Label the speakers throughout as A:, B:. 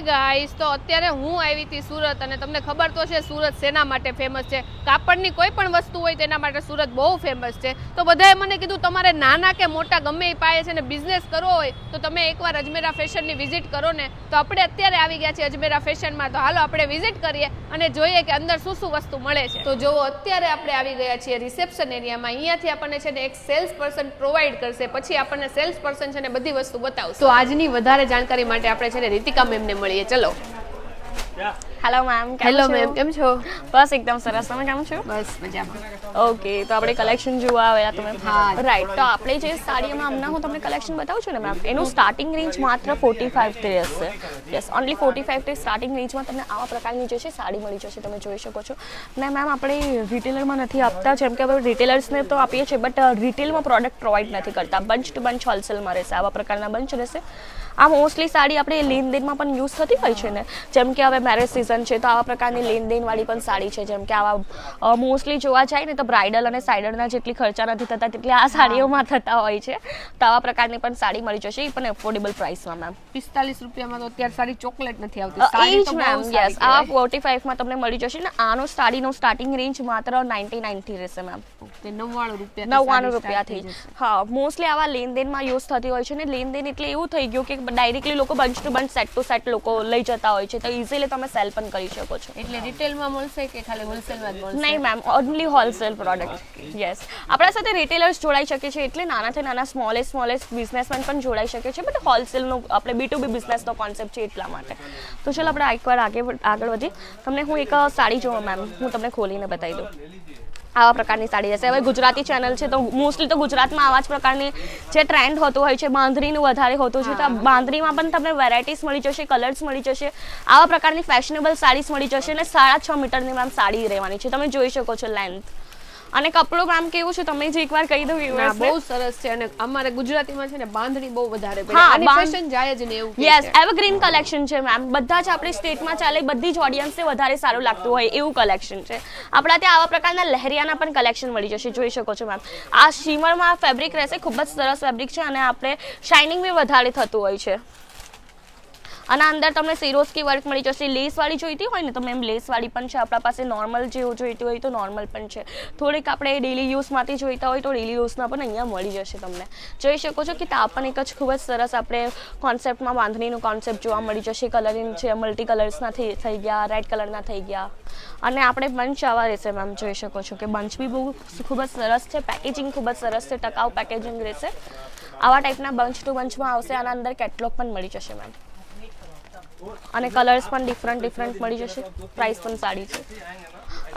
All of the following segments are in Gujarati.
A: ગાઈસ તો અત્યારે હું આવી હતી સુરત અને તમને ખબર તો છે સુરત શેના માટે ફેમસ છે? કાપડની કોઈ પણ વસ્તુ હોય તેના માટે સુરત બહુ ફેમસ છે. તો બધાએ મને કીધું, તમારે નાના કે મોટા ગમે એ પાયે છે ને બિઝનેસ કરવો હોય, તો તમે એકવાર અજમેરા ફેશનની વિઝિટ કરો ને. તો આપણે અત્યારે આવી ગયા છીએ અજમેરા ફેશનમાં તો હાલો આપણે વિઝિટ કરીએ અને જોઈએ કે અંદર શું શું વસ્તુ મળે છે. તો જુઓ, અત્યારે આપણે આવી ગયા છીએ રિસેપ્શન એરિયામાં અહીંયાથી આપણને છે ને એક સેલ્સ પર્સન પ્રોવાઈડ કરશે. પછી આપણને સેલ્સ પર્સન છે ને બધી વસ્તુ બતાવશે. તો આજની વધારે જાણકારી માટે આપણે છે ને રીતિકા મેમને મળીએ. ચલો.
B: હેલો મેમ
A: હેલો મેમ કેમ છો?
B: બસ એકદમ સરસ. તમે કેમ છો?
A: બસ મજામાં.
B: ઓકે તો આપણે કલેક્શન જોવા આવ્યા તમે. રાઈટ તો આપણે જે સાડીમાં હમણાં હું તમને કલેક્શન બતાવું છું ને મેમ એનું સ્ટાર્ટિંગ રેન્જ માત્ર ફોર્ટી ફાઈવથી રહેશે યસ ઓનલી ફોર્ટી ફાઈવથી સ્ટાર્ટિંગ રેન્જમાં તમને આવા પ્રકારની જે છે સાડી મળી જશે તમે જોઈ શકો છો. ને મેમ આપણે રિટેલરમાં નથી આપતા જેમ કે આપણે રિટેલર્સને તો આપીએ છીએ બટ રિટેલમાં પ્રોડક્ટ પ્રોવાઈડ નથી કરતા. બંચ ટુ બંચ હોલસેલમાં રહેશે આવા પ્રકારના બંચ રહેશે. આ મોસ્ટલી સાડી આપણે લેનદેનમાં પણ યુઝ થતી હોય છે ને. જેમ કે હવે મેરેજ સિઝન છે તો આવા પ્રકારની લેનદેનવાળી પણ સાડી છે. જેમ કે આવા મોસ્ટલી જોવા જાય ને તો બ્રાઇડલ અને સાઇડરના જેટલી ખર્ચા નથી થતા તેટલી આ સાડીઓમાં થતા હોય છે. તો આવા પ્રકારની પણ સાડી મળી જશે. એ પણ એફોર્ડેબલ પ્રાઇસમાં મેમ
A: પિસ્તાલીસ રૂપિયામાં તો અત્યારે સાડી ચોકલેટ નથી આવતી.
B: એ જ મેમ યસ આ ફોર્ટી ફાઇવમાં તમને મળી જશે ને. આનો સાડીનો સ્ટાર્ટિંગ રેન્જ માત્ર નાઇન્ટી નાઇનથી રહેશે મેમ
A: નવ્વાણું રૂપિયા
B: નવ્વાણું રૂપિયાથી. હા મોસ્ટલી આવા લેનદેનમાં યુઝ થતી હોય છે ને. લેનદેન એટલે એવું થઈ ગયું કે ડાયરેક્ટલી લોકો bunch to bunch set to set લોકો લઈ જતા હોય છે તો ઇઝીલી તમે સેલ પણ કરી શકો છો.
A: એટલે રિટેલમાં મળશે કે ખાલી હોલસેલમાં મળશે?
B: નહીં ma'am only wholesale product yes આપણા સાથે રિટેલર્સ જોડાઈ શકે છે એટલે નાનાથી નાના સ્મોલેસ્ટ સ્મોલેસ્ટ બિઝનેસમેન પણ જોડાઈ શકે છે બટ હોલસેલનો આપણે બી ટુ બી બિઝનેસનો કોન્સેપ્ટ છે એટલા માટે. તો ચાલો આપણે એકવાર આગળ આગળ વધી તમને હું એક સાડી જોઉં મેમ હું તમને ખોલીને બતાવી દઉં. આવા પ્રકારની સાડી હશે હવે ગુજરાતી ચેનલ છે તો મોસ્ટલી તો ગુજરાતમાં આવા જ પ્રકારની જે ટ્રેન્ડ હોતું હોય છે, બાંધણીનું વધારે હોતું છે, તો બાંધણીમાં પણ તમને વેરાયટીઝ મળી જશે કલર્સ મળી જશે, આવા પ્રકારની ફેશનેબલ સાડીઝ મળી જશે અને સાડા છ મીટરની મેમ સાડી રહેવાની છે. તમે જોઈ શકો છો લેન્થ અને કપડું કામ કેવું છે તમે જે એકવાર કહી દઉં
A: ના, બહુ સરસ છે અને અમારે ગુજરાતીમાં છે ને બાંધણી બહુ વધારે. આની
B: બાંધ-
A: જાય જ ને એવું
B: યસ એવરગ્રીન કલેક્શન છે મેમ બધા જ આપણી સ્ટેટમાં ચાલે બધી જ ઓડિયન્સને વધારે સારું લાગતું હોય એવું કલેક્શન છે. આપણા ત્યાં આવા પ્રકારના લહેરિયાના પણ કલેક્શન મળી જશે જોઈ શકો છો મેમ આ શિમરમાં ફેબ્રિક રહેશે ખૂબ જ સરસ ફેબ્રિક છે અને આપણે શાઇનિંગ બી વધારે થતું હોય છે. અને અંદર તમને સિરોસ્કી વર્ક મળી જશે. લેસવાળી જોઈતી હોય ને, તો મેમ લેસવાળી પણ છે. આપણા પાસે નોર્મલ જેવું જોઈતું હોય તો નોર્મલ પણ છે. થોડીક આપણે ડેલી યુઝમાંથી જોઈતા હોય તો ડેલી યુઝના પણ અહીંયા મળી જશે તમને. જોઈ શકો છો કે તા પણ એક જ ખૂબ જ સરસ આપણે કોન્સેપ્ટમાં બાંધણીનું કોન્સેપ્ટ જોવા મળી જશે. કલરિંગ છે મલ્ટી કલર્સના થઈ ગયા રેડ કલરના થઈ ગયા. અને આપણે બંચ આવા રહેશે મેમ, જોઈ શકો છો કે બંચ બી બહુ ખૂબ જ સરસ છે. પેકેજિંગ ખૂબ જ સરસ છે. ટકાઉ પેકેજિંગ રહેશે. આવા ટાઈપના બંચ ટુ બંચમાં આવશે. આના અંદર કેટલોગ પણ મળી જશે મેમ. અને કલર્સ પણ ડિફરન્ટ ડિફરન્ટ મળી જશે. પ્રાઇસ પણ સારી છે.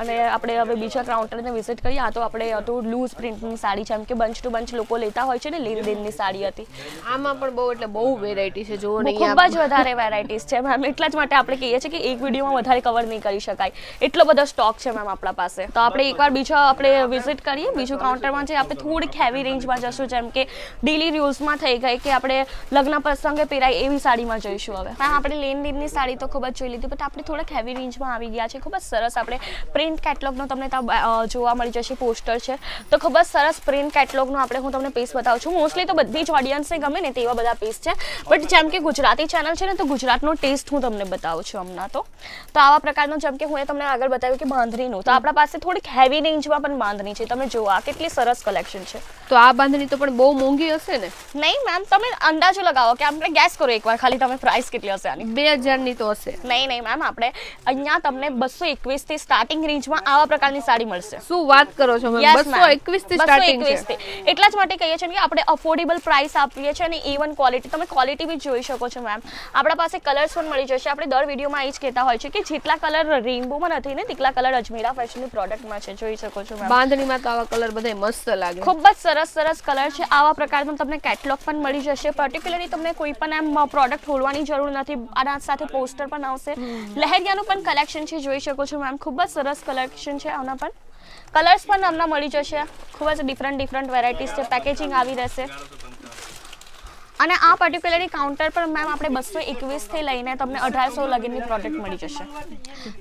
B: અને આપણે હવે બીજા કાઉન્ટરને વિઝિટ કરીએ. આ તો આપણે હતું લૂઝ પ્રિન્ટની સાડી છે એમ કે બંચ ટુ બંચ લોકો લેતા હોય છે ને લેનદેનની સાડી હતી.
A: આમાં પણ બહુ એટલે બહુ વેરાયટી છે જુઓ ને
B: ખૂબ જ વધારે વેરાયટીઝ છે મેમ એટલા જ માટે આપણે કહીએ છીએ કે એક વિડીયોમાં વધારે કવર નહીં કરી શકાય. એટલો બધો સ્ટોક છે મેમ આપણા પાસે. તો આપણે એકવાર બીજો આપણે વિઝિટ કરીએ. બીજું કાઉન્ટરમાં જે આપણે થોડીક હેવી રેન્જમાં જશું જેમ કે ડેલી યુઝમાં થઈ ગઈ કે આપણે લગ્ન પ્રસંગે પહેરાય એવી સાડીમાં જઈશું હવે. મેમ આપણે લેન દેનની સાડી તો ખૂબ જ જોઈ લીધી બટ આપણે થોડાક હેવી રેન્જમાં આવી ગયા છે. ખૂબ જ સરસ આપણે પ્રિન્ટ કેટલોગનો તમને ત્યાં જોવા મળી જશે પોસ્ટર છે. તો ખૂબ જ સરસ પ્રિન્ટ કેટલોગનો આપણે હું તમને પીસ બતાવું છું. મોસ્ટલી તો બધી જ ઓડિયન્સને ગમે ને તેવા બધા પીસ છે. બટ જેમ કે ગુજરાતી ચેનલ છે ને તો ગુજરાતનો ટેસ્ટ હું તમને બતાવું છું હમણાં તો. તો આવા પ્રકારનું જેમ કે હું એ તમને આગળ બતાવ્યું કે બાંધણીનું. તો આપણા પાસે થોડીક હેવી રેન્જમાં પણ બાંધણી છે. તમે જુઓ આ કેટલી સરસ કલેક્શન છે.
A: તો આ બાંધણી તો પણ બહુ મોંઘી હશે ને?
B: નહીં મેમ તમે અંદાજો લગાવો કે આપણે ગેસ કરો એકવાર ખાલી તમે પ્રાઇસ કેટલી હશે આની?
A: બે હજારની તો હશે.
B: નહીં નહીં મેમ આપણે અહીંયા તમને બસો એકવીસથી સ્ટાર્ટિંગ રેન્જમાં આવા પ્રકારની સાડી મળશે.
A: શું વાત કરો છો મેમ?
B: Yes,
A: બસો
B: ma'am. એકવીસથી
A: સ્ટાર્ટિંગ છે.
B: એટલા જ માટે કહીએ છીએ કે આપણે અફોર્ડેબલ પ્રાઇસ આપીએ છીએ અને ઇવન ક્વોલિટી તમે ક્વોલિટી બી જોઈ શકો છો મેમ આપણા પાસે કલર્સ પણ મળી જશે. આપણે દર વિડીયોમાં એ જ કહેતા હોય છે કે જેટલા કલર રેઇનબોમાં નથી ને તેટલા કલર અજમેરા ફેશનની પ્રોડક્ટમાં છે. જોઈ શકો છો મેમ
A: બાંધણીમાં તો આવા કલર બધા મસ્ત લાગે.
B: ખૂબ જ સરસ સરસ કલર છે. આવા પ્રકારનું તમને કેટલોગ પણ મળી જશે. પર્ટિક્યુલરલી તમને કોઈ પણ એમ પ્રોડક્ટ ખોલવાની જરૂર નથી. આના સાથે પોસ્ટર પણ આવશે. લહેરિયાનું પણ કલેક્શન છે જોઈ શકો છો મેમ ખૂબ જ સરસ કલેક્શન છે આના પણ કલર્સ પણ હમણાં મળી જશે. ખૂબ જ ડિફરન્ટ ડિફરન્ટ વેરાયટીઝ છે. પેકેજિંગ આવી રહેશે. અને આ પર્ટિક્યુલરલી કાઉન્ટર પર મેમ આપણે બસો એકવીસથી લઈને તમને અઢારસો લગીનની પ્રોડક્ટ મળી જશે.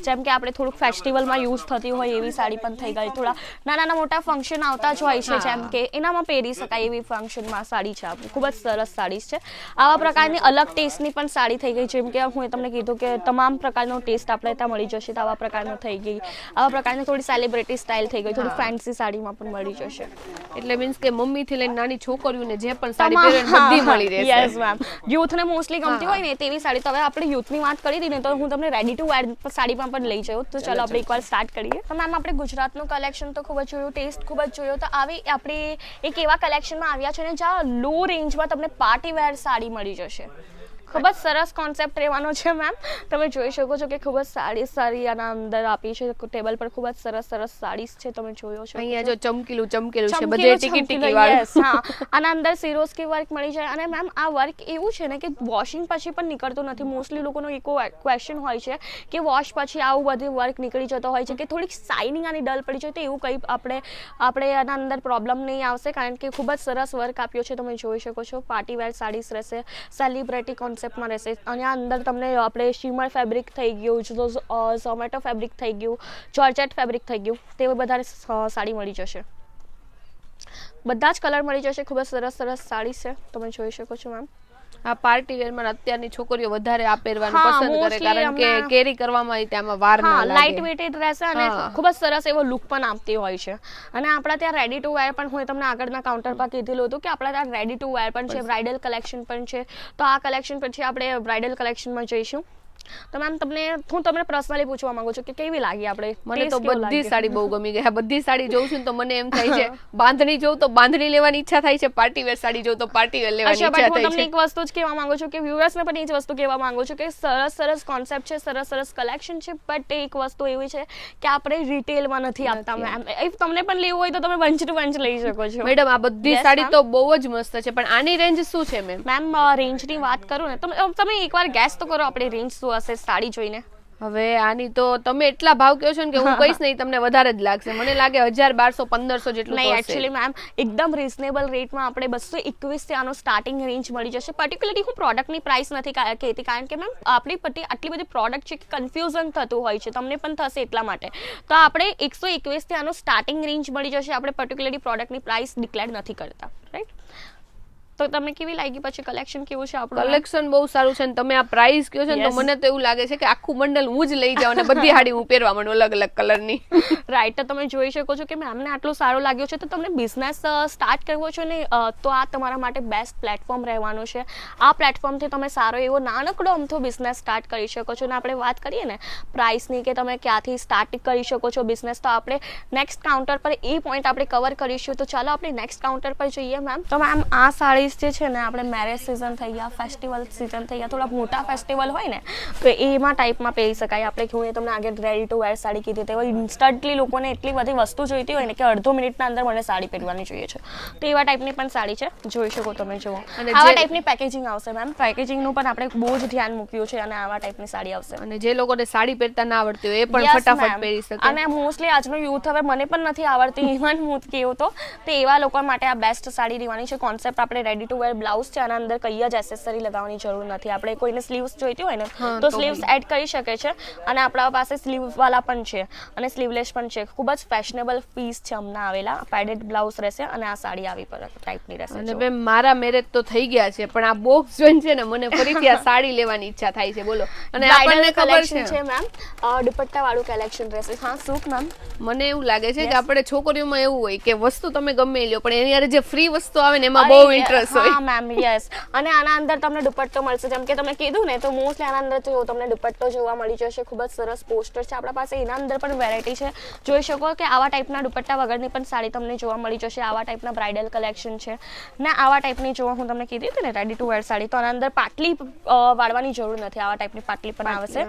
B: જેમ કે આપણે થોડુંક ફેસ્ટિવલમાં યુઝ થતી હોય એવી સાડી પણ થઈ ગઈ. થોડા નાના નાના મોટા ફંક્શન આવતા જ હોય છે. જેમ કે એનામાં પહેરી શકાય એવી ફંક્શનમાં સાડી છે. આપણી ખૂબ જ સરસ સાડી છે. આવા પ્રકારની અલગ ટેસ્ટની પણ સાડી થઈ ગઈ. જેમ કે હું તમને કીધું કે તમામ પ્રકારનો ટેસ્ટ આપણે ત્યાં મળી જશે તો આવા પ્રકારનો થઈ ગઈ. આવા પ્રકારની થોડી સેલિબ્રિટી સ્ટાઇલ થઈ ગઈ. થોડી ફેન્સી સાડીમાં પણ મળી જશે.
A: એટલે મીન્સ કે મમ્મીથી લઈને નાની છોકરીઓને જે પણ સાડી પહેરે બધી મળી રહેશે
B: યસ મેમ યુથને મોસ્ટલી ગમતી હોય ને તેવી સાડી. તો હવે આપણે યુથની વાત કરી હતી ને તો હું તમને રેડી ટુ વેર સાડીમાં પણ લઈ જાઉં. તો ચાલો આપણે એકવાર સ્ટાર્ટ કરીએ. તો મેમ આપણે ગુજરાતનું કલેક્શન તો ખૂબ જ જોયું ટેસ્ટ ખૂબ જ જોયો. તો આવી આપણે એક એવા કલેક્શનમાં આવ્યા છે ને જ્યાં લો રેન્જમાં તમને પાર્ટી વેર સાડી મળી જશે. ખૂબ જ સરસ કોન્સેપ્ટ રહેવાનો છે મેમ તમે જોઈ શકો છો કે ખૂબ જ સાડી સારી આના અંદર આપી છે. ટેબલ પર ખૂબ જ સરસ સરસ સાડીસ છે તમે જોયો છો.
A: અહીંયા જો ચમકીલું ચમકીલું છે બધે ટીકી ટીકી વાળું.
B: હા. આના અંદર સિરોસ્કી વર્ક મળી જાય. અને મેમ આ વર્ક એવું છે ને કે વોશિંગ પછી પણ નીકળતું નથી. મોસ્ટલી લોકોનો એક ક્વેશ્ચન હોય છે કે વોશ પછી આવું બધું વર્ક નીકળી જતો હોય છે કે થોડીક શાઇનિંગ આની ડલ પડી જાય તો એવું કંઈ આપણે આપણે આના અંદર પ્રોબ્લેમ નહીં આવશે. કારણ કે ખૂબ જ સરસ વર્ક આપ્યો છે. તમે જોઈ શકો છો. પાર્ટી વેર સાડીસ રહેશે. સેલિબ્રિટી કોન્સેપ્ટમાં રહેશે. અને આ અંદર તમને આપણે શીમર ફેબ્રિક થઈ ગયું ઝોમેટો ફેબ્રિક થઈ ગયું જોર્જેટ ફેબ્રિક થઈ ગયું તે બધા સાડી મળી જશે. બધા જ કલર મળી જશે. ખૂબ જ સરસ સરસ સાડી છે. તમે જોઈ શકો છો મેમ
A: આ પાર્ટી વેરમાં અત્યારની છોકરીઓ વધારે આ પહેરવાનું પસંદ કરે કારણ કે કેરી કરવામાં તેમાં વાર ના
B: લાગે. લાઇટ વેટ ડ્રેસ અને ખૂબ જ સરસ એવો લુક પણ આપતી હોય છે. અને આપણા ત્યાં રેડી ટુ વેર પણ હું તમને આગળના કાઉન્ટર પર કીધેલું હતું કે આપણા ત્યાં રેડી ટુ વેર પણ છે બ્રાઇડલ કલેક્શન પણ છે. તો આ કલેક્શન પછી આપણે બ્રાઇડલ કલેક્શનમાં જઈશું. તો મેમ તમને હું તમને પર્સનલી પૂછવા માંગુ છું કે કેવી લાગી આપણે
A: મને તો બધી સાડી બહુ ગમી ગઈ. આ બધી સાડી જોઉં છું તો મને એમ થાય છે બાંધણી જોઉં તો બાંધણી લેવાની ઈચ્છા થાય છે. પાર્ટી વેર સાડી જોઉં તો પાર્ટી વેર લેવાની ઈચ્છા
B: બટ હું તમને એક વસ્તુ જ કહેવા માંગુ છું કે વ્યુઅર્સને પણ એ જ વસ્તુ કહેવા માંગુ છું કે સરસ સરસ કોન્સેપ્ટ છે સરસ સરસ કલેક્શન છે બટ એક વસ્તુ એવી છે કે આપણે રિટેલમાં નથી આપતા મેમ ઇફ તમને પણ લેવું હોય તો તમે વંચ ટુ વંચ લઈ શકો છો.
A: મેડમ આ બધી સાડી તો બહુ જ મસ્ત છે પણ આની રેન્જ શું છે મેમ
B: મેમ રેન્જની વાત કરું ને તમે તમે એકવાર ગેસ તો કરો આપણે રેન્જ શું હશે સાડી જોઈને?
A: હવે આની તો તમે એટલા ભાવ કહો છો ને કે હું કહીશ નહીં તમને વધારે જ લાગશે. મને લાગે હજાર બારસો પંદરસો જેટલું
B: નહીં એકચ્યુઅલી મેમ એકદમ રિઝનેબલ રેટમાં આપણે બસો એકવીસથી આનો સ્ટાર્ટિંગ રેન્જ મળી જશે. પર્ટિક્યુલરલી હું પ્રોડક્ટની પ્રાઇસ નથી કહેતી કારણ કે મેમ આપણી પટ્ટી આટલી બધી પ્રોડક્ટ છે કે કન્ફ્યુઝન થતું હોય છે. તમને પણ થશે એટલા માટે. તો આપણે એકસો એકવીસથી આનો સ્ટાર્ટિંગ રેન્જ મળી જશે. આપણે પર્ટિક્યુલરલી પ્રોડક્ટની પ્રાઇસ ડિક્લેર નથી કરતા. રાઈટ તો તમને કેવી લાગી પછી કલેક્શન કેવું છે આપણું
A: કલેક્શન બહુ સારું છે અને તમે આ પ્રાઇસ કયો છે તો મને તો એવું લાગે છે કે આખું બંડલ હું જ લઈ જાઉં અને બધી હાડી હું પહેરવા માંડું અલગ અલગ કલરની
B: રાઈટ તો તમે જોઈ શકો છો કે મેમને આટલો સારો લાગ્યો છે. તો તમને બિઝનેસ સ્ટાર્ટ કરવો છે ને તો આ તમારા માટે બેસ્ટ પ્લેટફોર્મ રહેવાનું છે. આ પ્લેટફોર્મથી તમે સારો એવો નાનકડો અમથો બિઝનેસ સ્ટાર્ટ કરી શકો છો. અને આપણે વાત કરીએ ને પ્રાઇસની કે તમે ક્યાંથી સ્ટાર્ટ કરી શકો છો બિઝનેસ તો આપણે નેક્સ્ટ કાઉન્ટર પર એ પોઈન્ટ આપણે કવર કરીશું. તો ચાલો આપણે નેક્સ્ટ કાઉન્ટર પર જઈએ મેમ તો મેમ આ સાડીઝ જે છે ને આપણે મેરેજ સિઝન થઈ ગયા ફેસ્ટિવલ સિઝન થઈ ગયા થોડા મોટા ફેસ્ટિવલ હોય ને તો એમાં ટાઈપમાં પહેરી શકાય. આપણે હું એ તમને આગળ રેડી ટુ વેર સાડી કીધી તે ઇન્સ્ટન્ટલી લોકોને એટલી બધી વસ્તુ જોઈતી હોય ને કે અડધો મિનિટના અંદર મને સાડી પહેરવાની જોઈએ છે. તો એવા ટાઈપની પણ સાડી છે. જોઈ શકો તમે જુઓ. આવા ટાઈપની પેકેજિંગ આવશે મેમ પેકેજિંગનું પણ આપણે બહુ જ ધ્યાન મૂક્યું છે અને આવા ટાઈપની સાડી આવશે.
A: અને જે લોકોને સાડી પહેરતા ના આવડતી હોય એ પણ ફટાફટ પહેરી શકે.
B: અને મોસ્ટલી આજનો યુથ હવે મને પણ નથી આવડતી ઇવન હું કેવું તો તે એવા લોકો માટે આ બેસ્ટ સાડી રહેવાની છે. કોન્સેપ્ટ આપણે રેડી ટુ વેર બ્લાઉઝ છે આના અંદર કઈ જ એસેસરી લગાવવાની જરૂર નથી. આપણે કોઈને સ્લીવ્સ જોઈતી હોય ને તો સ્લીવ્સ એડ કરી શકે છે અને આપણા પાસે સ્લીવ વાળા પણ છે અને સ્લીવલેસ પણ છે. ખૂબ જ ફેશનેબલ પીસ છે હમણાં આવેલા. પેડેડ બ્લાઉઝ રહેશે અને આ સાડી આવી પર ટાઈપની રહેશે
A: અને. બેન મારા મેરેજ તો થઈ ગયા છે પણ આ બોક્સ જોઈને છે ને મને ફરીથી આ સાડી લેવાની ઈચ્છા થાય છે. બોલો. અને આપણને ખબર છે.
B: મેમ દુપટ્ટા વાળું કલેક્શન રહેશે. હા સુખ મેમ
A: મને એવું લાગે છે કે આપણે છોકરીઓમાં એવું હોય કે વસ્તુ તમે ગમે લ્યો પણ એની જે ફ્રી વસ્તુ આવે ને એમાં બહુ ઇન્ટરેસ્ટ
B: હા મેમ યસ અને આના અંદર તમને દુપટ્ટો મળશે. જેમ કે તમે કીધું ને તો મોસ્ટલી આના અંદર જો તમને દુપટ્ટો જોવા મળી જશે. ખૂબ જ સરસ પોસ્ટર છે આપણા પાસે. એના અંદર પણ વેરાયટી છે. જોઈ શકો કે આવા ટાઈપના દુપટ્ટા વગરની પણ સાડી તમને જોવા મળી જશે. આવા ટાઈપના બ્રાઇડલ કલેક્શન છે. ને આવા ટાઈપની જોવા હું તમને કીધી હતી ને રેડી ટુ વેર સાડી તો આના અંદર પાટલી વાળવાની જરૂર નથી. આવા ટાઈપની પાટલી પણ આવશે.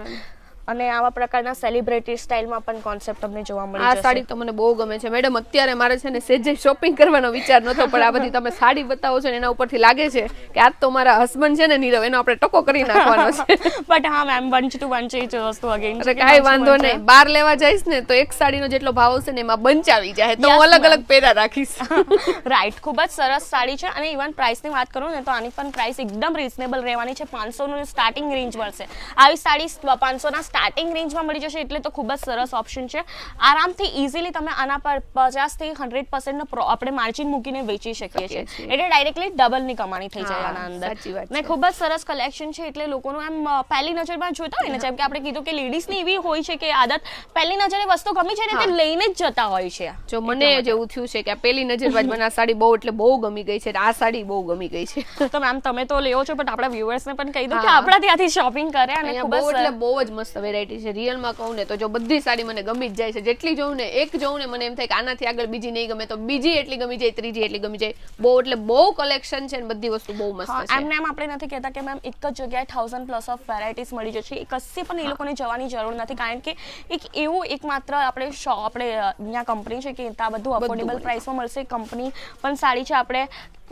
B: અને આવા પ્રકારના સેલિબ્રિટી સ્ટાઇલમાં પણ કોન્સેપ્ટ તમને જોવા મળે
A: આ સાડી તો મને બહુ ગમે છે. મેડમ અત્યારે મારે છે ને સેજે શોપિંગ કરવાનો વિચાર નતો પણ આ બધી તમે સાડી બતાવો છો ને એના ઉપરથી લાગે છે કે આજ તો મારા હસબન્ડ છે ને નીરવ એનો આપણે ટકો કરી નાખવાનો છે.
B: બટ હા મેમ બંચ ટુ બંચ એ વસ્તુ અગેન
A: એટલે કાઈ વાંધો નહીં. બાર લેવા જઈશ ને તો એક સાડીનો જેટલો ભાવ હશે ને એમાં બંચ આવી જાય. તો હું અલગ અલગ પહેરા રાખીશ.
B: રાઈટ ખૂબ જ સરસ સાડી છે અને ઇવન પ્રાઇસની વાત કરું ને તો આની પણ પ્રાઇસ એકદમ રિઝનેબલ રહેવાની છે. પાંચસોનું સ્ટાર્ટિંગ રેન્જ મળશે. આવી સાડી પાંચસોના સ્ટાર્ટિંગ રેન્જમાં મળી જશે એટલે તો ખૂબ જ સરસ ઓપ્શન છે. આરામથી ઇઝીલી તમે આના પર પચાસથી હંડ્રેડ પર્સન્ટનો આપણે માર્જિન મૂકીને વેચી શકીએ છીએ. એટલે ડાયરેક્ટલી ડબલની કમાણી થઈ જાય આના અંદર. ને ખૂબ જ સરસ કલેક્શન છે એટલે લોકોનું એમ પહેલી નજરમાં જોતા હોય ને જેમ કે આપણે કીધું કે લેડીઝની એવી હોય છે કે આદત પહેલી નજરે વસ્તુ ગમી છે ને તે લઈને જ જતા હોય છે.
A: જો મને જેવું થયું છે કે પહેલી પેલી નજરમાં મને આ સાડી બહુ એટલે બહુ ગમી ગઈ છે આ સાડી બહુ ગમી ગઈ છે.
B: તો મેમ તમે તો લેવો છો પણ આપણા વ્યુઅર્સને પણ કહી દો કે આપણા ત્યાંથી શોપિંગ કરે અને ખૂબ જ
A: એટલે બહુ જ મસ્ત. વેરાયટી છે. રિયલમાં કહું ને તો જો બધી સાડી મને ગમી જ જાય છે. જેટલી જોઉં ને એક જોઉં ને મને એમ થાય કે આનાથી આગળ બીજી નહીં ગમે તો બીજી એટલી ગમી જાય ત્રીજી એટલી ગમી જાય. બહુ એટલે બહુ કલેક્શન છે ને બધી વસ્તુ બહુ મસ્ત છે.
B: એમને એમ આપણે નથી કહેતા કે મેમ એક જ જગ્યાએ થાઉઝન્ડ પ્લસ ઓફ વેરાયટીઝ મળી જશે. એ કશી પણ એ લોકોને જવાની જરૂર નથી. કારણ કે એક એવું એકમાત્ર આપણે શો આપણે અહીંયા કંપની છે કે ત્યાં બધું અફોર્ડેબલ પ્રાઇસમાં મળશે. કંપની પણ સારી છે. આપણે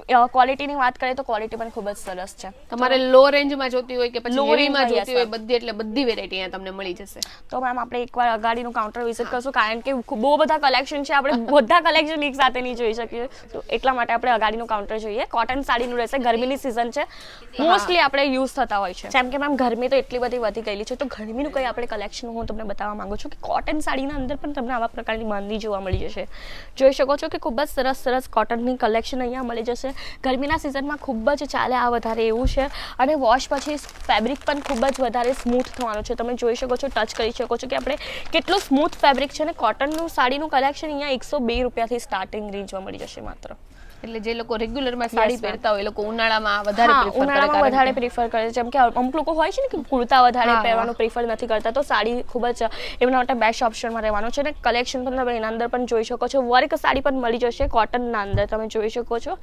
B: ક્વોલિટીની વાત કરીએ તો ક્વોલિટી પણ ખૂબ જ સરસ છે.
A: તમારે લો રેન્જમાં જોતી હોય કે પછી હેવીમાં જોતી હોય બધી એટલે બધી વેરાયટી અહીંયા તમને મળી જશે.
B: તો મેમ આપણે એકવાર અગાડીનું કાઉન્ટર વિઝિટ કરશું કારણ કે બહુ બધા કલેક્શન છે આપણે બધા કલેક્શન એક સાથે નહીં જોઈ શકીએ. તો એટલા માટે આપણે અગાડીનું કાઉન્ટર જોઈએ. કોટન સાડીનું રહેશે ગરમીની સિઝન છે. મોસ્ટલી આપણે યુઝ થતા હોય છે. જેમ કે મેમ ગરમી તો એટલી બધી વધી ગયેલી છે. તો ગરમીનું કઈ આપણે કલેક્શન હું તમને બતાવવા માંગુ છું કે કોટન સાડીના અંદર પણ તમને આવા પ્રકારની બાંધી જોવા મળી જશે. જોઈ શકો છો કે ખૂબ જ સરસ સરસ કોટનની કલેક્શન અહીંયા મળી જશે. ગરમીના સિઝનમાં ખૂબ જ ચાલે આ વધારે એવું છે. અને વોશ પછી ફેબ્રિક પણ ખૂબ જ વધારે સ્મૂથ થવાનું છે. તમે જોઈ શકો છો ટચ કરી શકો છો કે આપણે કેટલું સ્મૂથ ફેબ્રિક છે અને કોટનનું સાડીનું કલેક્શન અહીંયા એકસો બે રૂપિયાથી સ્ટાર્ટિંગ રેન્જમાં મળી જશે માત્ર.
A: એટલે જે લોકો રેગ્યુલરમાં સાડી પહેરતા હોય એ લોકો ઉનાળામાં વધારે કરે
B: ઉનાળામાં વધારે પ્રિફર કરે છે. જેમ કે અમુક લોકો હોય છે ને કે કુર્તા વધારે પહેરવાનું પ્રિફર નથી કરતા તો સાડી ખૂબ જ એમના માટે બેસ્ટ ઓપ્શનમાં રહેવાનું છે. અને કલેક્શન પણ તમે એના અંદર પણ જોઈ શકો છો. વર્ક સાડી પણ મળી જશે કોટનના અંદર તમે જોઈ શકો છો.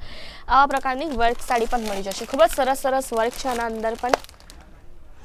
B: આવા પ્રકારની વર્ક સાડી પણ મળી જશે. ખૂબ જ સરસ સરસ વર્ક છે આના અંદર પણ.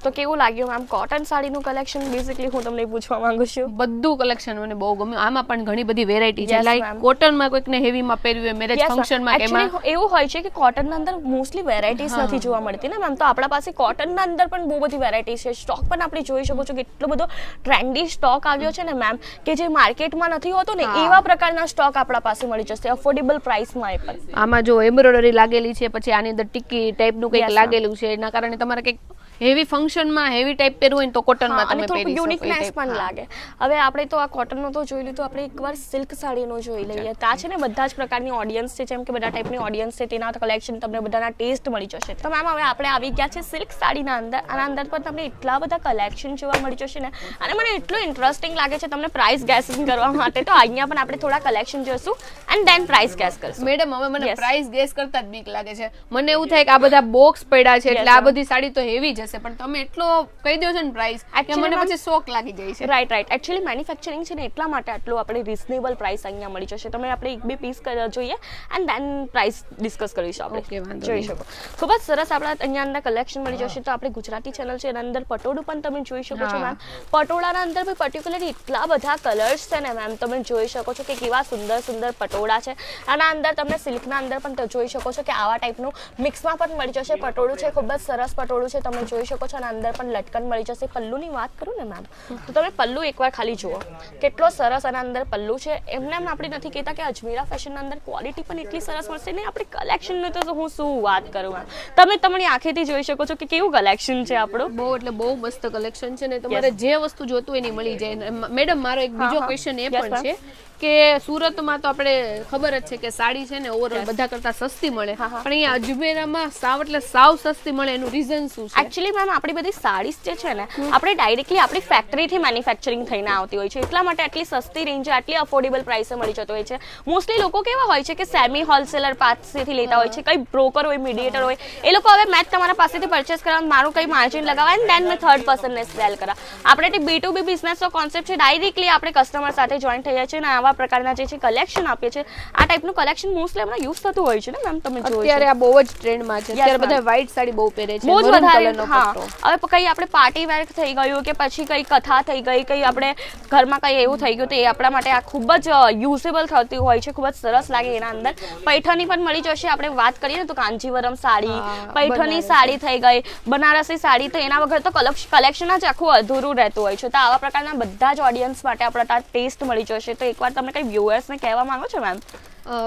B: તો કેવું લાગ્યું? મેમ કોટન સાડીનું કલેક્શન બેઝિકલી હું તમને પૂછવા માંગુ છું.
A: બધું કલેક્શન મને બહુ ગમ્યું. આમાં પણ ઘણી બધી વેરાયટી છે. લાઈક કોટનમાં કોઈકને હેવીમાં પહેરવી હોય મેરેજ ફંક્શનમાં કે એમાં
B: એવું હોય છે કે કોટનના અંદર મોસ્ટલી વેરાયટીઝ નથી જોવા મળતી ને મેમ તો આપણા પાસે કોટનના અંદર પણ બહુ બધી વેરાયટી છે. સ્ટોક પણ આપણે જોઈ શકો છો કે એટલો બધો ટ્રેન્ડી સ્ટોક આવ્યો છે ને મેમ કે જે માર્કેટમાં નથી હોતો ને એવા પ્રકારના સ્ટોક આપણા પાસે મળી જશે. અફોર્ડેબલ પ્રાઇસમાં એ પણ.
A: આમાં જો એમ્બ્રોઇડરી લાગેલી છે પછી આની અંદર ટીકી ટાઈપનું કંઈક લાગેલું છે એના કારણે તમારે કંઈક હેવી ફંક્શનમાં હેવી ટાઈપ પહેરવું હોય તો કોટનમાં તમે પહેરી શકો
B: યુનિકનેસ પણ લાગે. હવે આપણે તો આ કોટનનો તો જોઈ લીધું આપણે એકવાર સિલ્ક સાડીનો જોઈ લઈએ. ત્યાં છે ને બધા જ પ્રકારની ઓડિયન્સ છે જેમ કે બધા ટાઈપની ઓડિયન્સ છે તેના કલેક્શન તમને બધાના ટેસ્ટ મળી જશે. તો મેમ હવે આપણે આવી ગયા છે સિલ્ક સાડીના અંદર. આના અંદર પણ તમને એટલા બધા કલેક્શન જોવા મળી જશે ને. અને મને એટલું ઇન્ટરેસ્ટિંગ લાગે છે તમને પ્રાઇસ ગેસિંગ કરવા માટે. તો અહીંયા પણ આપણે થોડા કલેક્શન જોઈશું એન્ડ દેન પ્રાઇસ ગેસ કરશું.
A: મેડમ હવે મને. પ્રાઇસ ગેસ કરતા જ બીક લાગે છે. મને એવું થાય કે આ બધા બોક્સ પડ્યા છે એટલે આ બધી સાડી તો હેવી જશે પણ તમે એટલો કહી દો છો ને પ્રાઇસ કે મને પછી શોક લાગી જાય છે.
B: રાઈટ રાઈટ એકચ્યુઅલી મેન્યુફેક્ચરિંગ છે ને એટલા માટે આટલું આપણે રિઝનેબલ પ્રાઇસ અહીંયા મળી જશે. તમે આપણે એક બે પીસ જોઈએ એન્ડ દેન પ્રાઇસ ડિસ્કસ કરીશું આપણે. જોઈ શકો. ખૂબ જ સરસ આપણા અહીંયા અંદર કલેક્શન મળી જશે. તો આપણે ગુજરાતી ચેનલ છે એના અંદર પટોળું પણ તમે જોઈ શકો છો મેમ પટોળાના અંદર બી પર્ટિક્યુલરલી એટલા બધા કલર્સ છે ને મેમ તમે જોઈ શકો છો કે કેવા સુંદર સુંદર પટોળા છે. આના અંદર તમને સિલ્કના અંદર પણ જોઈ શકો છો કે આવા ટાઈપનું મિક્સમાં પણ મળી જશે. પટોળું છે ખૂબ જ સરસ પટોળું છે તમે જોઈ શકો છો અને અંદર પણ લટકન મળી જશે. પલ્લુની વાત કરું ને મેમ તો તમે પલ્લુ એકવાર ખાલી જુઓ. કેટલો સરસ અને અંદર પલ્લુ છે. એમને એમ આપણે નથી કહેતા કે અજમેરા ફેશનના અંદર ક્વોલિટી પણ એટલી સરસ મળશે. ને આપણે કલેક્શનનું તો હું શું વાત કરું મેમ તમે તમારી આંખેથી જોઈ શકો છો કે કેવું કલેક્શન છે આપણું.
A: બહુ એટલે બહુ મસ્ત કલેક્શન છે ને તમારે જે વસ્તુ જોતું એની મળી જાય. મેડમ મારો એક બીજો. ક્વેશ્ચન એ પણ છે કે સુરતમાં તો આપણે ખબર જ છે કે સાડી છે ને ઓવરઓલ બધા કરતા સસ્તી મળે. પણ અહીંયા અજમેરામાં સાવ એટલે સાવ સસ્તી મળે એનું રીઝન શું છે?
B: એકચ્યુઅલી મેમ આપણી બધી સાડીઝ જે છે ને આપણે ડાયરેક્ટલી આપણી ફેક્ટરીથી મેન્યુફેક્ચરિંગ થઈને આવતી હોય છે. એટલા માટે આટલી સસ્તી રેન્જ આટલી અફોર્ડેબલ પ્રાઇસે મળી જતો હોય છે. મોસ્ટલી લોકો કેવા હોય છે કે સેમી હોલસેલર પાસેથી લેતા હોય છે કઈ બ્રોકર હોય મીડિયેટર હોય એ લોકો હવે મેં તમારા પાસેથી પરચેસ કરવા મારું કઈ માર્જિન લગાવવા એન્ડ દેન મેં થર્ડ પર્સનને સેલ કરા આપણે બી ટુ બી બિઝનેસનો કોન્સેપ્ટ છે ડાયરેક્ટલી આપણે કસ્ટમર સાથે જોઈન થઈ જાય છે અને આવા પ્રકારના જે છે કલેક્શન આપીએ છીએ આ ટાઈપનું કલેક્શન મોસ્ટલી હમણાં યુઝ થતું હોય છે ને મેમ તમે
A: અત્યારે આ બહુ જ ટ્રેન્ડમાં છે. અત્યારે બધા વ્હાઈટ સાડી બહુ પહેરે છે
B: બહુ જ વધારે હા. હવે કઈ આપણે પાર્ટી વેર થઈ ગયું કે પછી કઈ કથા થઈ ગઈ કઈ આપણે ઘરમાં કઈ એવું થઈ ગયું તો એ આપણા માટે આ ખૂબ જ યુઝેબલ થતી હોય છે ખૂબ જ સરસ લાગે એના અંદર. પૈઠણી પણ મળી જશે આપણે વાત કરીએ ને તો કાંજીવરમ સાડી પૈઠણી સાડી થઈ ગઈ બનારસી સાડી તો એના વગર તો કલેક્શન જ આખું અધૂરું રહેતું હોય છે. તો આવા પ્રકારના બધા જ ઓડિયન્સ માટે આપણા ટેસ્ટ મળી જશે. તો એકવાર તમે કઈ વ્યુઅર્સને કહેવા માંગો છો મેમ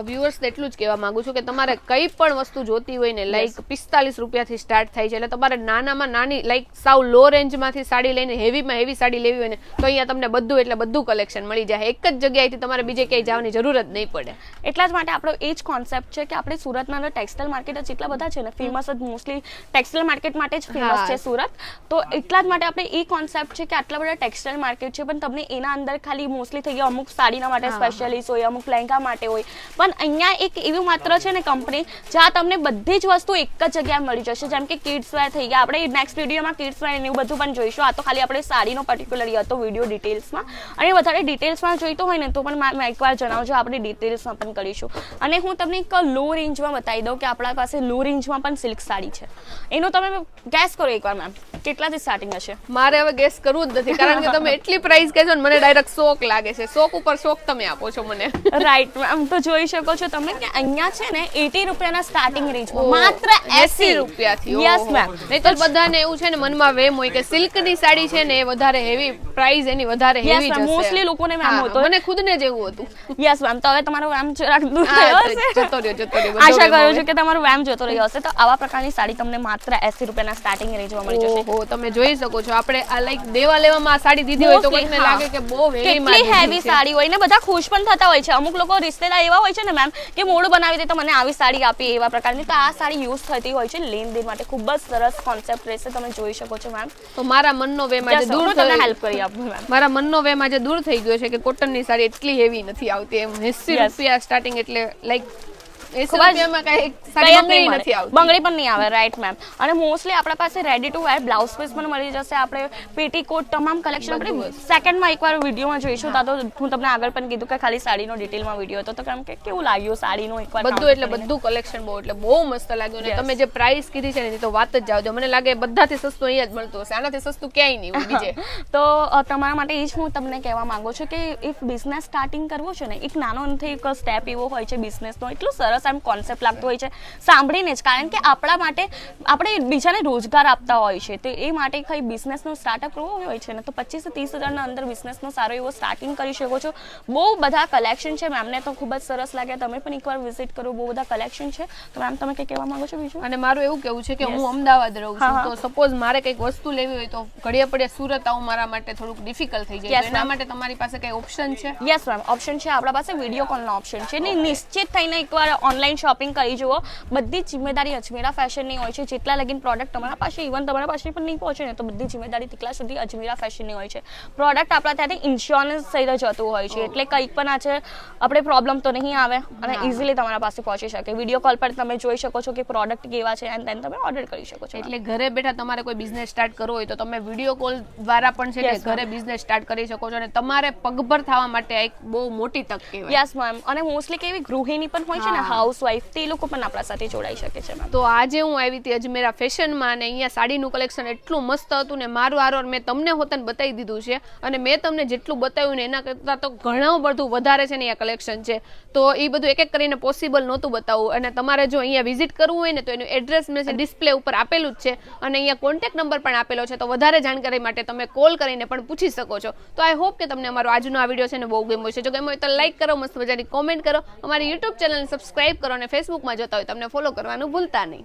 A: વ્યુઅર્સ એટલું જ કહેવા માંગુ છું કે તમારે કઈ પણ વસ્તુ જોતી હોય ને લાઈક પિસ્તાલીસ રૂપિયાથી સ્ટાર્ટ થાય છે એટલે તમારે નાનામાં નાની લાઈક સાવ લો રેન્જમાંથી સાડી લઈને હેવીમાં હેવી સાડી લેવી હોય ને તો અહીંયા તમને બધું એટલે બધું કલેક્શન મળી જાય. એક જ જગ્યાએથી તમારે બીજે ક્યાંય જવાની જરૂર જ નહીં પડે.
B: એટલા જ માટે આપણો એ જ કોન્સેપ્ટ છે કે આપણે સુરતના અંદર ટેક્સટાઇલ માર્કેટ જ એટલા બધા છે ને ફેમસ જ મોસ્ટલી ટેક્સટાઇલ માર્કેટ માટે જ ફેમસ છે સુરત. તો એટલા જ માટે આપણે એ કોન્સેપ્ટ છે કે આટલા બધા ટેક્સટાઇલ માર્કેટ છે પણ તમને એના અંદર ખાલી મોસ્ટલી થઈ ગયા અમુક સાડીના માટે. સ્પેશિયલિસ્ટ હોય અમુક લહેંગા માટે હોય. પણ અહીંયા એક એવું માત્ર છે ને કંપની જ્યાં તમને બધી જ વસ્તુ એક જ જગ્યાએ મળી જશે. જેમ કે કિડ્સ વેર થઈ ગયા. આપણે નેક્સ્ટ વિડીયોમાં કિડ્સ વેર એવું બધું પણ જોઈશું. આ તો ખાલી આપણે સાડીનો પર્ટિક્યુલર હતો વીડિયો ડિટેલ્સમાં અને વધારે ડિટેલ્સમાં જોઈતો હોય ને તો પણ મેં એકવાર જણાવજો. આપણે ડિટેલ્સમાં પણ કરીશું. અને હું તમને એક લો રેન્જમાં બતાવી દઉં કે આપણા પાસે લો રેન્જમાં પણ સિલ્ક સાડી છે. એનો તમે ગેસ કરો એકવાર મેમ કેટલાથી સ્ટાર્ટિંગ હશે?
A: મારે હવે ગેસ કરવું જ નથી કારણ કે તમે એટલી પ્રાઇસ કહેશો ને મને ડાયરેક્ટ શોક લાગે છે. શોક ઉપર શોક તમે આપો છો મને.
B: રાઈટ મેમ તો જોઈ શકો છો તમે કે અહીંયા છે ને એટી રૂપિયાના સ્ટાર્ટિંગ રેન્જમાં માત્ર
A: 80 રૂપિયાથી
B: યસ મેમ
A: નહીં તો બધાને એવું છે ને મનમાં વેમ હોય કે સિલ્કની સાડી છે ને એ વધારે હેવી પ્રાઇસ એની વધારે હેવી. જશે.
B: Mostly લોકોને ma'am હતો.
A: મને ખુદને જ એવું હતું.
B: યસ મેમ તો હવે તમારો વ્યામ જરાક દૂર થયો હશે.
A: જતો રહ્યો જતો રહ્યો.
B: આશા કરું છું કે તમારો વ્યામ જતો રહ્યો હશે. તો આવા પ્રકારની સાડી તમને માત્ર એસી રૂપિયાના સ્ટાર્ટિંગ રેન્જમાં મળી જશે.
A: ઓહો તમે જોઈ શકો છો. આપણે આ લાઈક દેવા લેવામાં આ સાડી દીધી હોય તો કોઈને લાગે કે બહુ હેવી
B: કેટલી હેવી સાડી હોય ને બધા ખુશ પણ થતા હોય છે. અમુક લોકો રિશ્તેદાર એવા હોય છે ને મેમ કે મોડું બનાવી દે તો મને આવી સાડી આપી એવા પ્રકારની. તો આ સાડી યુઝ થતી હોય છે લેનદેન માટે. ખૂબ જ સરસ કોન્સેપ્ટ રહેશે. તમે જોઈ શકો છો મેમ
A: તો મારા મનનો વેમ આજે દૂર
B: તમને હેલ્પ કરી આપું
A: મારા મનનો વેમ આજે દૂર થઈ ગયો છે કે કોટનની સાડી એટલી હેવી નથી આવતી એમ 80
B: Yes.
A: રૂપિયા સ્ટાર્ટિંગ એટલે લાઈક 80
B: ખૂબ જ
A: રૂપિયામાં કાંઈ
B: કઈ
A: સાડી
B: જ નહીં
A: બંગડી
B: પણ નહીં આવે રાઈટ મેમ અને મોસ્ટલી આપણા પાસે ready to wear blouse piece પણ મળી જશે. આપણે પેટીકોટ તમામ કલેક્શન આપણે સેકન્ડમાં એકવાર વિડીયોમાં જોઈશું. તા હું તમને આગળ પણ કીધું કે ખાલી સાડીનો ડિટેલમાં વીડિયો હતો. તો કેમ કે કેવું લાગ્યું સાડીનો એકવાર
A: બધું એટલે બધું કલેક્શન બહુ એટલે બહુ મસ્ત લાગ્યું.
B: ને.
A: તમે જે પ્રાઇસ કીધી છે ને તો વાત જ જાવ દો મને લાગે બધાથી સસ્તું અહીંયા જ મળતું હશે. આનાથી સસ્તું ક્યાંય નહીં બીજે.
B: તો તમારા માટે એ જ હું તમને કહેવા માંગુ છું કે ઇફ બિઝનેસ સ્ટાર્ટિંગ કરવો છે ને એક નાનો નથી એક સ્ટેપ એવો હોય છે બિઝનેસનો એટલું સરસ આમ કોન્સેપ્ટ લાગતો હોય છે. સાંભળીને જ કારણ કે આપણા માટે આપણે બીજાને રોજગાર આપતા હોય છે. તો એ માટે કઈ બિઝનેસનો સ્ટાર્ટઅપ કરવો હોય છે ને તો પચીસ ત્રીસ હજારના અંદર બિઝનેસનો સારો એવો સ્ટાર્ટિંગ કરી શકો છો. બહુ બધા કલેક્શન છે. મેમને તો ખૂબ જ સરસ લાગ્યા તમે પણ એકવાર વિઝિટ કરો. બહુ બધા કલેક્શન છે. તો મેમ તમે કંઈ કહેવા માંગો છો બીજું?
A: અને મારું એવું કેવું છે કે હું અમદાવાદ રહું છું. તો સપોઝ મારે કંઈક વસ્તુ લેવી હોય તો ઘડિયા પડ્યા સુરત આવું મારા માટે થોડુંક ડિફિકલ્ટ થઈ જાય. એના માટે તમારી પાસે કંઈ ઓપ્શન છે?
B: યસ મેમ ઓપ્શન છે. આપણા પાસે વીડિયો કોલનો ઓપ્શન છે. ને નિશ્ચિત થઈને એકવાર ઓનલાઈન શોપિંગ કરી જુઓ. બધી જ જિમ્મેદારી અજમેરા ફેશનની હોય છે. જેટલા લગીન પ્રોડક્ટ તમારા પાસે ઇવન તમારા પાસે પણ નહીં પહોંચે ને તો બધી જિમ્મેદારી તેટલા સુધી અજમેરા ફેશનની હોય છે. પ્રોડક્ટ આપણા ત્યાંથી ઇન્સ્યોરન્સ થઈ જતું હોય છે. એટલે કંઈક પણ આજે આપણે પ્રોબ્લેમ તો નહીં આવે અને. ઇઝીલી તમારા પાસે પહોંચી શકે. વીડિયો કોલ પર તમે જોઈ શકો છો કે પ્રોડક્ટ કેવા છે એન્ડ દેન તમે ઓર્ડર કરી શકો છો.
A: એટલે ઘરે બેઠા તમારે કોઈ બિઝનેસ સ્ટાર્ટ કરવો હોય તો તમે વીડિયો કોલ દ્વારા પણ છે ઘરે બિઝનેસ સ્ટાર્ટ કરી શકો છો અને તમારે પગભર થવા માટે એક બહુ મોટી તક કહેવાય.
B: યસ મેમ અને મોસ્ટલી કેવી ગૃહિણી પણ હોય છે ને
A: હા.
B: હાઉસ વાઇફ તે લોકો પણ આપણા સાથે જોડાઈ શકે છે
A: તો આજે હું આવી હતી અજમેરા ફેશનમાં અને અહીંયા સાડીનું કલેક્શન એટલું મસ્ત હતું ને મારું આરોર મેં તમને હોતન બતાવી દીધું છે અને મેં તમને જેટલું બતાવ્યું ને એના કરતાં તો ઘણું બધું વધારે છે ને અહીંયા કલેક્શન છે. તો એ બધું એક એક કરીને પોસિબલ નહોતું બતાવવું. અને તમારે જો અહીંયા વિઝિટ કરવું હોય ને તો એનું એડ્રેસ મેં ડિસ્પ્લે ઉપર આપેલું જ છે. અને અહીંયા કોન્ટેક્ટ નંબર પણ આપેલો છે. તો વધારે જાણકારી માટે તમે કોલ કરીને પણ પૂછી શકો છો. તો આઈ હોપ કે તમને અમારો આજનો આ વીડિયો છે ને બહુ ગમ્યો છે જો ગમ્યો હોય તો લાઈક કરો, મસ્ત મજાની કોમેન્ટ કરો. અમારી યુટ્યુબ ચેનલને સબસ્ક્રાઇબ કરો અને ફેસબુકમાં જોતા હોય તમને ફોલો કરવાનું ભૂલતા નહીં.